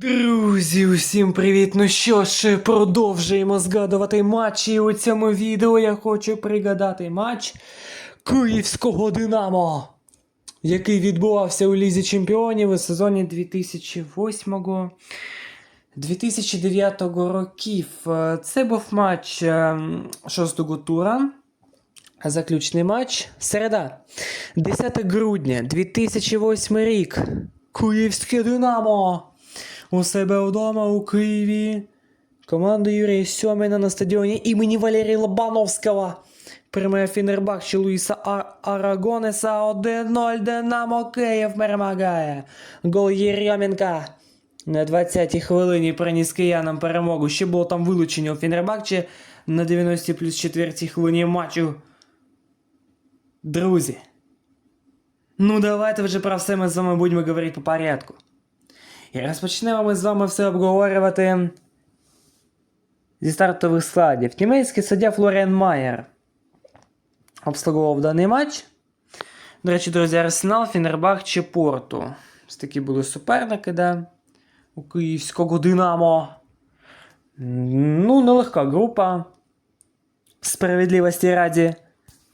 Друзі, усім привіт! Ну що ж, продовжуємо згадувати матчі. У цьому відео я хочу пригадати матч Київського Динамо, який відбувався у Лізі Чемпіонів у сезоні 2008-2009 років. Е, Це був матч е, шостого тура. Заключний матч. Середа. 10 грудня 2008 рік. Київське Динамо. У себе вдома у Києві. Команда Юрія Сьоміна на стадіоні імені Валерія Лобановського. Приймає Фінербахче Луїса Ар- Арагонеса 1-0. Динамо Київ перемагає. Гол Єрьоменка. На 20-й хвилині приніс киянам перемогу. Ще було там вилучення у Фінербахче на 90 плюс 4 хвилині матчу. Друзі. Ну давайте вже про все ми з вами будемо говорити по порядку. І розпочнемо ми з вами все обговорювати зі стартових складів. Німецький суддя Флоріан Майер обслуговував даний матч. До речі, друзі, Арсенал, Фінербах чи Порту. Ось такі були суперники, да? У київського Динамо. Ну, нелегка група. Справедливості раді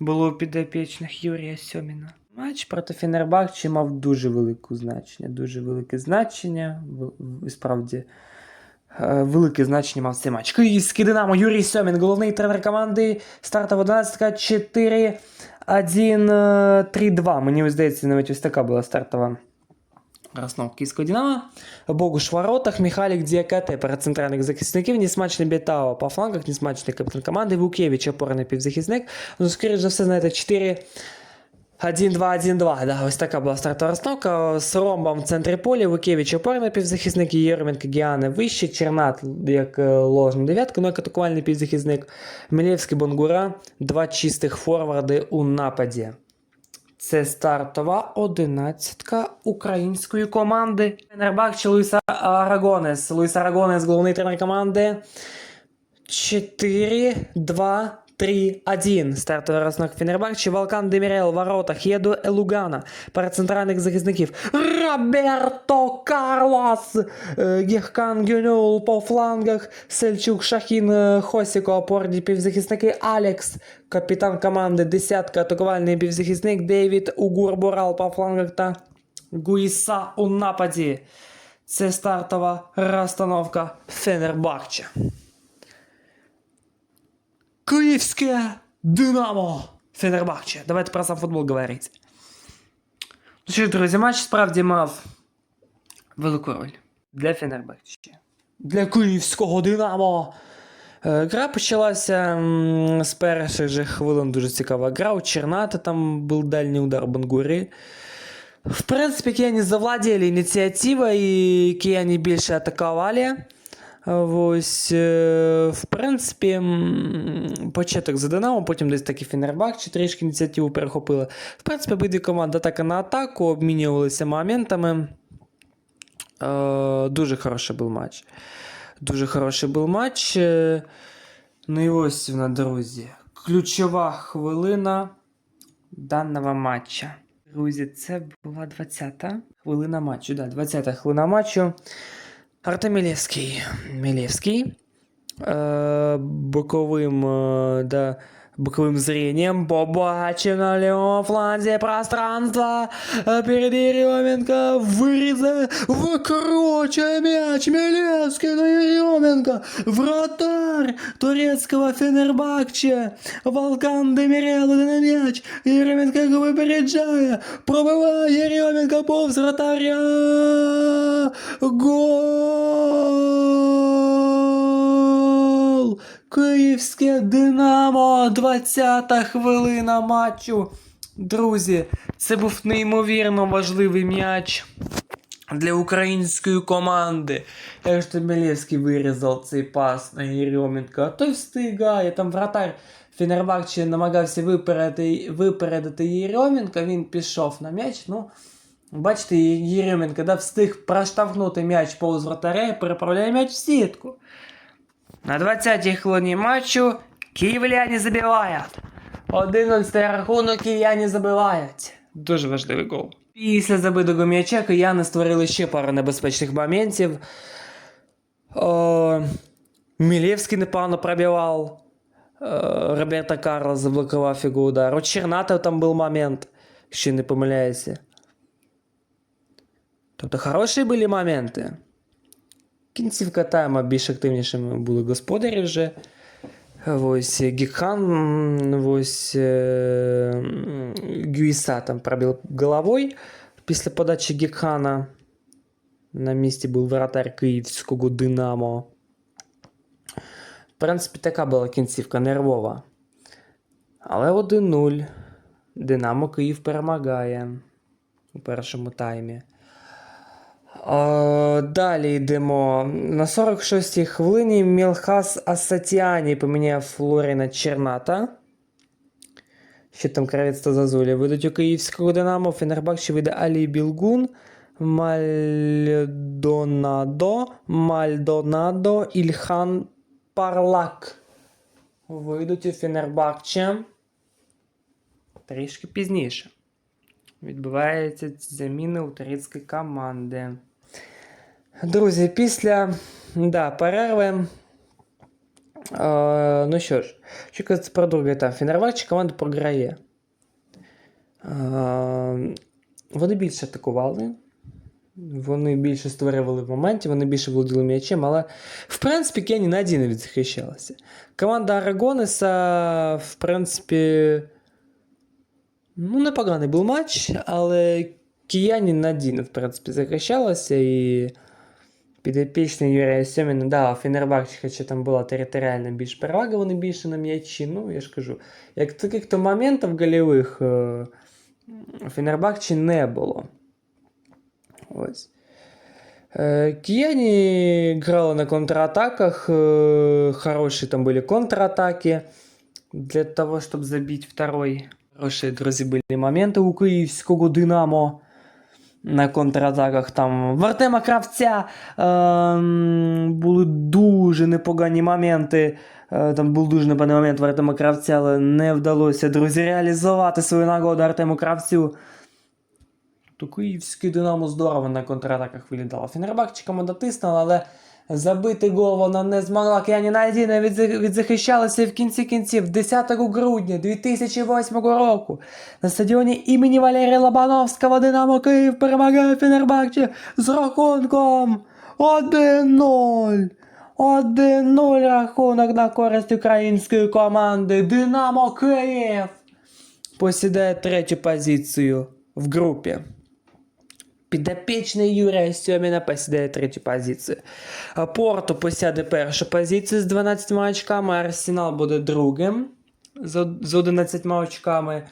було у підопічних Юрія Сьоміна. Матч проти Фенербахче мав дуже велике значення. Дуже велике значення. Справді е, велике значення мав цей матч. Київський Динамо Юрій Сьомін, головний тренер команди. Стартова 11 4 1 3 2 Мені здається, навіть ось така була стартова. Розновка Київського Динамо. Богуш в воротах, Михайлік Діакате перед центральних захисників, несмачний Бєтао по флангах, несмачний капітан команди, Вукєвич опорний півзахисник. Ну, скоріш за все, знаєте, 4 1-2-1-2, да, ось така була стартова розстановка. З ромбом в центрі поля, Вукєвич опорний півзахисник, Єрменко Гіане вище, Чернат як е, ложна дев'ятка, ну як атакувальний півзахисник, Мілєвський Бонгура, два чистих форварди у нападі. Це стартова одинадцятка української команди. Тренер чи Луїс Арагонес. Луїс Арагонес, головний тренер команди. 4, 2, 3, 1. Стартовий розновка Фенербахче. Валкан Демірел в воротах. Єду Елугана. Перед центральних захисників. Роберто Карлос. Е, Гехкан Гюнюл по флангах. Сельчук Шахін е, Хосіко. Опорні півзахисники. Алекс. Капітан команди. Десятка. Атакувальний півзахисник. Дейвід Угурбурал по флангах та Гуїса у нападі. Це стартова розстановка Фенербахче. Київське Динамо. Фенербахче. Давайте про сам футбол говорити. Ну що, друзі, матч справді мав велику роль для Фенербахче. Для київського Динамо. Е, Гра почалася з перших же хвилин дуже цікава гра. У Черната там був дальній удар Бангури. В принципі, кияні завладіли ініціативою і кияні більше атакували. Ось, е, в принципі, початок за Динамо, потім десь таки Фінербахче трішки ініціативу перехопили. В принципі, обидві команди атака на атаку, обмінювалися моментами. Е, Дуже хороший був матч. Дуже хороший був матч. Ну і ось вона, друзі. Ключова хвилина даного матча. Друзі, це була 20-та хвилина матчу. Да, 20-та хвилина матчу. Артем Мілєвський. Мілєвський. Е, боковим, е, да, боковим зрением побачив на лівому фланзі пространство. Е, Перед Єрьоменко вирізає, викручує м'яч. Мілєвський на Єрьоменко. Вратар турецького Фенербахче. Волкан Демірел іде на м'яч. Єрьоменко його випереджає. Пробиває Єрьоменко повз вратаря. Гол! Київське Динамо! 20-та хвилина матчу. Друзі, це був неймовірно важливий м'яч для української команди. Мілєвський вирізав цей пас на Єрьоменка, а той встигає, там вратар Фенербахче намагався випередити, випередити Єрьоменка, він пішов на м'яч, ну... Бачите, Єрьоменко да, встиг проштовхнути м'яч повз вратаря і переправляє м'яч в сітку. На 20-й хвилині матчу київляні забивають. 11 рахунок київляні забивають. Дуже важливий гол. Після забитого м'яча кияни створили ще пару небезпечних моментів. О, Мілєвський непогано пробивав. Е, Роберто Карлос заблокував його удар. У Чернатов там був момент, якщо не помиляюся. Тобто хороші були моменти. Кінцівка тайма більш активнішими були господарі вже. Ось Гікхан, ось е, Гюіса там пробив головою після подачі Гікхана. На місці був воротар київського Динамо. В принципі, така була кінцівка нервова. Але 1-0. Динамо Київ перемагає у першому таймі. А, далі йдемо. На 46-й хвилині Мілхас Асатіані поміняв Флоріна Черната. Що там кравець та Зазулі. Ведуть у київського Динамо. Фенербахче вийде Алі Білгун. Мальдонадо. Мальдонадо. Ільхан Парлак. Вийдуть у Фенербахче. Трішки пізніше. Відбуваються заміни у турецької команди. Друзі, після да, перерви. Е, ну що ж, що казати про другий етап. Фенербахче команда програє. Е, вони більше атакували. Вони більше створювали моментів, вони більше володіли м'ячем, але в принципі Кені надійно відзахищалася. Команда Арагонеса, в принципі, ну, непоганий був матч, але кияні надійно, в принципі, захищалася і підопічний Юрія Сьоміна, да, Фенербахче, хоча там була територіальна більш перевага, вони більше на м'ячі. Ну, я ж кажу, як таких-то моментів гольових е, у Фенербахче не було. Ось. Е, Кияні грали на контратаках, е, хорошие там были контратаки для того, чтобы забить второй. Хорошие, друзі, були моменти у київського Динамо На контратаках. Там в Кравця е, були дуже непогані моменти. Е, Там був дуже непоганий момент в Артема Кравця, але не вдалося, друзі, реалізувати свою нагоду Артему Кравцю. То київський Динамо здорово на контратаках вилітало. Фенербахче команда але забити гол вона не змогла. Кияні надійно відза- і в кінці кінців 10 грудня 2008 року на стадіоні імені Валерія Лобановського Динамо Київ перемагає Фенербахче з рахунком 1-0. 1-0 рахунок на користь української команди Динамо Київ посідає третю позицію в групі. Підопічний Юрія Сьоміна посідає третю позицію. А Порту посяде першу позицію з 12 очками, Арсенал буде другим з од- 11 очками.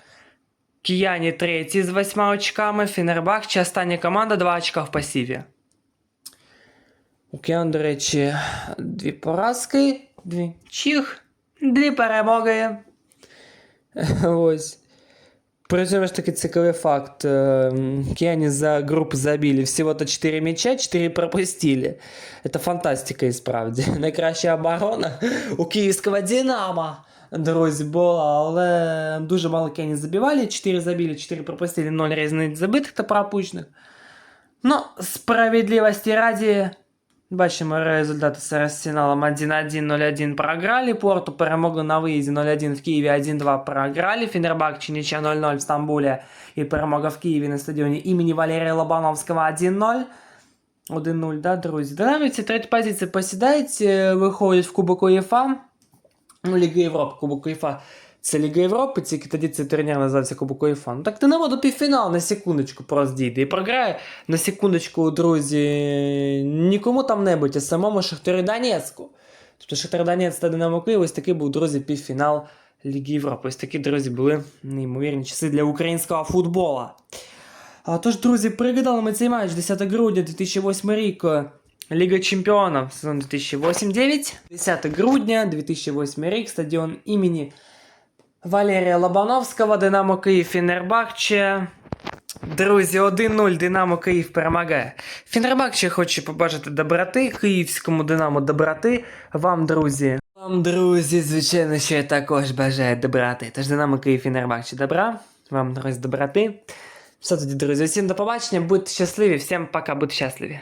Кияні третій з 8 очками, Фенербахче остання команда 2 очка в пасіві. У Киян, до речі, дві поразки, дві чих, дві перемоги. Ось. При цьому ж таки цікавий факт. Э, Кияне за группу забили всего-то 4 мяча, 4 пропустили. Это фантастика і справді. Найкраща оборона у київського Динамо. Друзі, була, але дуже мало Кияні забивали. 4 забили, 4 пропустили, 0 різниць забитих та пропущених. Ну, справедливості раді, бачимо результати з Арсеналом 1-1, 0-1 програли. Порту перемогли на виїзді 0-1 в Києві, 1-2 програли. Фенербахче нічия 0-0 в Стамбулі і перемога в Києві на стадіоні імені Валерія Лобановського 1-0. 1-0, да, друзі. Динамівці третя позиція посідають, виходять в Кубок УЄФА. Ну, Ліга Європи, Кубок УЄФА. Це Ліга Європи, тільки тоді цей турнір називається Кубок УЄФА. Ну так Динамо до півфіналу на секундочку просто дійде. І програє на секундочку, друзі, нікому там небудь, а самому Шахтарю Донецьку. Тобто Шахтар Донець та Динамо Київ, ось такий був, друзі, півфінал Ліги Європи. Ось такі, друзі, були неймовірні часи для українського футболу. А, тож, друзі, пригадали ми цей матч 10 грудня 2008 рік. Ліга Чемпіонів сезон 2008-9. 10 грудня 2008 рік, стадіон імені Валерія Лобановського, Динамо Київ, Фенербахче. Друзі, 1-0 Динамо Київ перемагає. Фенербахче хоче побажати доброти, київському Динамо доброти. Вам, друзі. Вам, друзі, звичайно, що я також бажаю доброти. Тож Динамо Київ Фенербахче добра. Вам, друзі, доброти. Все тоді, друзі, всім до побачення, будьте щасливі, всім пока, будьте щасливі.